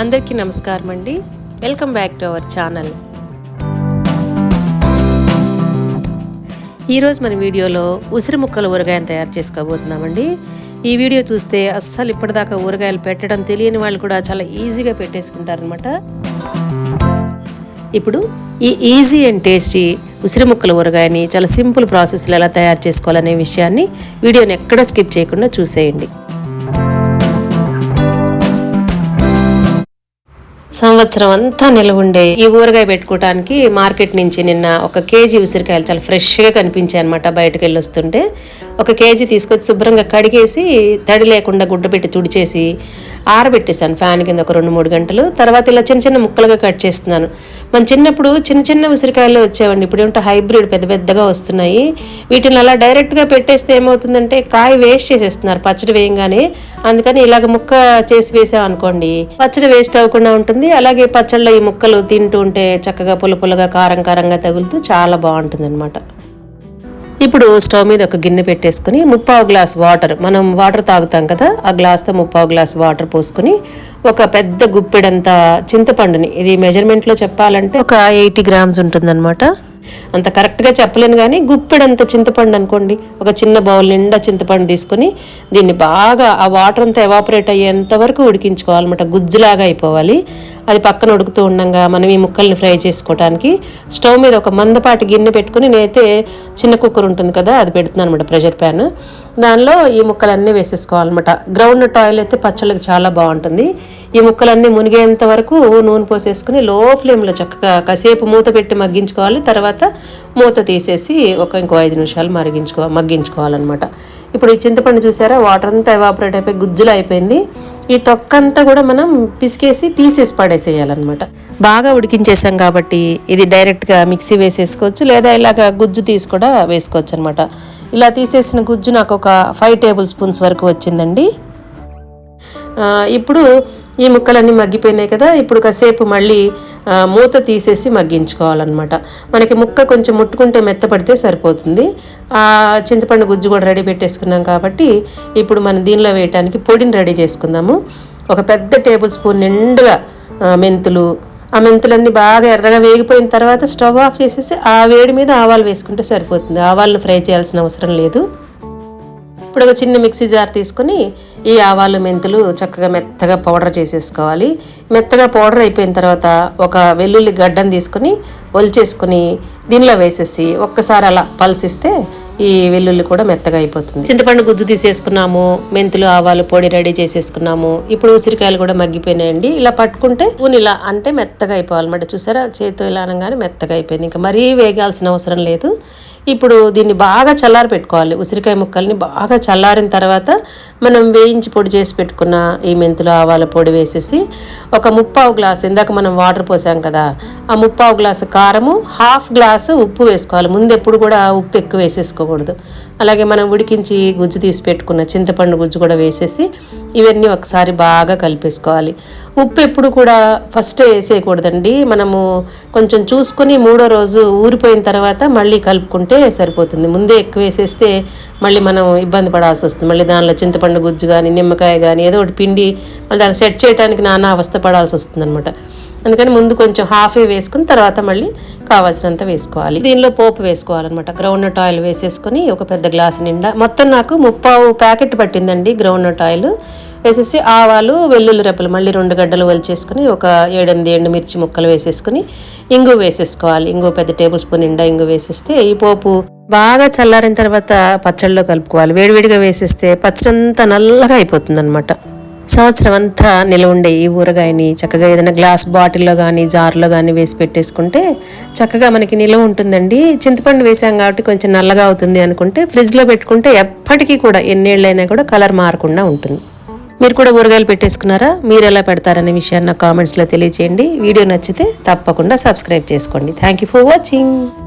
అందరికీ నమస్కారం అండి. Welcome back to our channel ఈరోజు మన వీడియోలో ఉసిరి ముక్కల ఊరగాయను తయారు చేసుకోబోతున్నామండి. ఈ వీడియో చూస్తే అస్సలు ఇప్పటిదాకా ఊరగాయలు పెట్టడం తెలియని వాళ్ళు కూడా చాలా ఈజీగా పెట్టేసుకుంటారనమాట ఇప్పుడు ఈ ఈజీ అండ్ టేస్టీ ఉసిరి ముక్కల ఊరగాయని చాలా సింపుల్ ప్రాసెస్లో ఎలా తయారు చేసుకోవాలనే విషయాన్ని వీడియోని ఎక్కడ స్కిప్ చేయకుండా చూసేయండి. సంవత్సరం అంతా నిలవుండే ఈ ఊరగాయ పెట్టుకోవటానికి మార్కెట్ నుంచి నిన్న ఒక కేజీ ఉసిరికాయలు చాలా ఫ్రెష్గా కనిపించాయి అనమాట బయటకు వెళ్ళి వస్తుంటే ఒక కేజీ తీసుకొచ్చి శుభ్రంగా కడిగేసి తడి లేకుండా గుడ్డ పెట్టి తుడిచేసి ఆరబెట్టేశాను ఫ్యాన్ కింద ఒక రెండు మూడు గంటలు. తర్వాత ఇలా చిన్న చిన్న ముక్కలుగా కట్ చేస్తున్నాను. మన చిన్నప్పుడు చిన్న చిన్న ఉసిరికాయలు వచ్చేవండి. ఇప్పుడు ఏమిటో హైబ్రిడ్ పెద్ద పెద్దగా వస్తున్నాయి. వీటిని అలా డైరెక్ట్గా పెట్టేస్తే ఏమవుతుందంటే కాయ వేస్ట్ చేసేస్తున్నారు. పచ్చడి వేయంగానే. అందుకని ఇలాగ ముక్క చేసి వేసాం అనుకోండి పచ్చడి వేస్ట్ అవ్వకుండా ఉంటుంది. అలాగే పచ్చళ్ళ ఈ ముక్కలు తింటూ ఉంటే చక్కగా పుల్ల కారం కారంగా తగులుతూ చాలా బాగుంటుంది అనమాట ఇప్పుడు స్టవ్ మీద ఒక గిన్నె పెట్టేసుకుని ముప్పావు గ్లాస్ వాటర్ మనం వాటర్ తాగుతాం కదా ఆ గ్లాస్తో ముప్పావు గ్లాస్ వాటర్ పోసుకుని ఒక పెద్ద గుప్పెడంత చింతపండుని ఇది మెజర్మెంట్లో చెప్పాలంటే ఒక ఎయిటీ గ్రామ్స్ ఉంటుందన్నమాట. అంత కరెక్ట్గా చెప్పలేను కానీ గుప్పెడంత చింతపండు అనుకోండి ఒక చిన్న బౌల్ నిండా చింతపండు తీసుకొని దీన్ని బాగా ఆ వాటర్ అంతా ఎవాపరేట్ అయ్యేంత వరకు ఉడికించుకోవాలన్నమాట. గుజ్జులాగా అయిపోవాలి. అది పక్కన ఉడుకుతూ ఉండగా మనం ఈ ముక్కల్ని ఫ్రై చేసుకోవడానికి స్టవ్ మీద ఒక మందపాటి గిన్నె పెట్టుకుని నేనైతే చిన్న కుక్కర్ ఉంటుంది కదా అది పెడుతున్నాను అనమాట ప్రెషర్ ప్యాన్. దానిలో ఈ ముక్కలన్నీ వేసేసుకోవాలన్నమాట. గ్రౌండ్ టాయిల్ ఆయిల్ అయితే పచ్చళ్ళకి చాలా బాగుంటుంది. ఈ ముక్కలన్నీ మునిగేంత వరకు నూనె పోసేసుకుని లో ఫ్లేమ్లో చక్కగా కాసేపు మూత పెట్టి మగ్గించుకోవాలి. తర్వాత మూత తీసేసి ఒక ఇంకో ఐదు నిమిషాలు మరిగించుకో మగ్గించుకోవాలన్నమాట. ఇప్పుడు ఈ చింతపండు చూసారా? వాటర్ అంతా ఎవాపరేట్ అయిపోయి గుజ్జులు అయిపోయింది. ఈ తొక్క అంతా కూడా మనం పిసికేసి తీసేసి పడేసేయాలన్నమాట. బాగా ఉడికించేసాం కాబట్టి ఇది డైరెక్ట్గా మిక్సీ వేసేసుకోవచ్చు లేదా ఇలాగ గుజ్జు తీసి కూడా వేసుకోవచ్చు అనమాట ఇలా తీసేసిన గుజ్జు నాకు ఒక ఫైవ్ టేబుల్ స్పూన్స్ వరకు వచ్చిందండి. ఇప్పుడు ఈ ముక్కలన్నీ మగ్గిపోయినాయి కదా ఇప్పుడు కాసేపు మళ్ళీ మూత తీసేసి మగ్గించుకోవాలన్నమాట. మనకి ముక్క కొంచెం ముట్టుకుంటే మెత్తపడితే సరిపోతుంది. ఆ చింతపండు గుజ్జు కూడా రెడీ పెట్టేసుకున్నాం కాబట్టి ఇప్పుడు మనం దీనిలో వేయటానికి పొడిని రెడీ చేసుకుందాము. ఒక పెద్ద టేబుల్ స్పూన్ నిండుగా మెంతులు. ఆ మెంతులన్నీ బాగా ఎర్రగా వేగిపోయిన తర్వాత స్టవ్ ఆఫ్ చేసేసి ఆ వేడి మీద ఆవాలు వేసుకుంటే సరిపోతుంది. ఆవాలను ఫ్రై చేయాల్సిన అవసరం లేదు. ఇప్పుడు ఒక చిన్న మిక్సీ జార్ తీసుకొని ఈ ఆవాలు మెంతులు చక్కగా మెత్తగా పౌడర్ చేసేసుకోవాలి. మెత్తగా పౌడర్ అయిపోయిన తర్వాత ఒక వెల్లుల్లి గడ్డను తీసుకొని ఒలిచేసుకుని దీనిలో వేసేసి ఒక్కసారి అలా పల్సిస్తే ఈ వెల్లుల్లి కూడా మెత్తగా అయిపోతుంది. చింతపండు గుజ్జు తీసేసుకున్నాము మెంతులు ఆవాలు పొడి రెడీ చేసేసుకున్నాము. ఇప్పుడు ఉసిరికాయలు కూడా మగ్గిపోయినాయండి. ఇలా పట్టుకుంటే పూని ఇలా అంటే మెత్తగా అయిపోవాలన్నమాట చూసారా? చేతితో ఇలా అనగానే మెత్తగా అయిపోయింది. ఇంకా మరీ వేగాల్సిన అవసరం లేదు. ఇప్పుడు దీన్ని బాగా చల్లారి పెట్టుకోవాలి. ఉసిరికాయ ముక్కల్ని బాగా చల్లారిన తర్వాత మనం వేయించి పొడి చేసి పెట్టుకున్న ఈ మెంతులు ఆవాల పొడి వేసేసి ఒక ముప్పావు గ్లాస్ ఇందాక మనం వాటర్ పోసాం కదా ఆ ముప్పావు గ్లాసు కారము హాఫ్ గ్లాసు ఉప్పు వేసుకోవాలి. ముందు ఎప్పుడు కూడా ఉప్పు ఎక్కువ వేసేసుకోకూడదు. అలాగే మనం ఉడికించి గుజ్జు తీసి పెట్టుకున్న చింతపండు గుజ్జు కూడా వేసేసి ఇవన్నీ ఒకసారి బాగా కలిపేసుకోవాలి. ఉప్పు ఎప్పుడు కూడా ఫస్ట్ వేసేయకూడదండి. మనము కొంచెం చూసుకొని మూడో రోజు ఊరిపోయిన తర్వాత మళ్ళీ కలుపుకుంటే సరిపోతుంది. ముందే ఎక్కువ వేసేస్తే మళ్ళీ మనం ఇబ్బంది పడాల్సి వస్తుంది. మళ్ళీ దానిలో చింతపండు గుజ్జు కానీ నిమ్మకాయ కానీ ఏదో ఒకటి పిండి మళ్ళీ దాన్ని సెట్ చేయడానికి నానా అవస్థ పడాల్సి వస్తుంది అనమాట అందుకని ముందు కొంచెం హాఫే వేసుకుని తర్వాత మళ్ళీ కావాల్సినంత వేసుకోవాలి. దీనిలో పోపు వేసుకోవాలన్నమాట. గ్రౌండ్నట్ ఆయిల్ వేసేసుకొని ఒక పెద్ద గ్లాస్ నిండా మొత్తం నాకు ముప్పావు ప్యాకెట్ పట్టిందండి గ్రౌండ్నట్ ఆయిల్ వేసేసి ఆవాలు వెల్లుల్లి రెప్పలు మళ్ళీ రెండు గడ్డలు వలిచేసుకుని ఒక ఏడెనిమిది ఎండు మిర్చి ముక్కలు వేసేసుకుని ఇంగు వేసేసుకోవాలి. ఇంగు పెద్ద టేబుల్ స్పూన్ నిండా ఇంగు వేసేస్తే ఈ పోపు బాగా చల్లారిన తర్వాత పచ్చళ్ళలో కలుపుకోవాలి. వేడివేడిగా వేసేస్తే పచ్చడంతా నల్లగా అయిపోతుంది అనమాట సంవత్సరం అంతా నిలవ ఉండే ఈ ఊరగాయని చక్కగా ఏదైనా గ్లాస్ బాటిల్లో కానీ జార్లో కానీ వేసి పెట్టేసుకుంటే చక్కగా మనకి నిలవ ఉంటుందండి. చింతపండు వేసాం కాబట్టి కొంచెం నల్లగా అవుతుంది అనుకుంటే ఫ్రిడ్జ్లో పెట్టుకుంటే ఎప్పటికీ కూడా ఎన్నేళ్ళైనా కూడా కలర్ మారకుండా ఉంటుంది. మీరు కూడా ఊరగాయలు పెట్టేసుకున్నారా? మీరు ఎలా పెడతారనే విషయాన్ని నా కామెంట్స్లో తెలియచేయండి. వీడియో నచ్చితే తప్పకుండా సబ్స్క్రైబ్ చేసుకోండి. Thank you for watching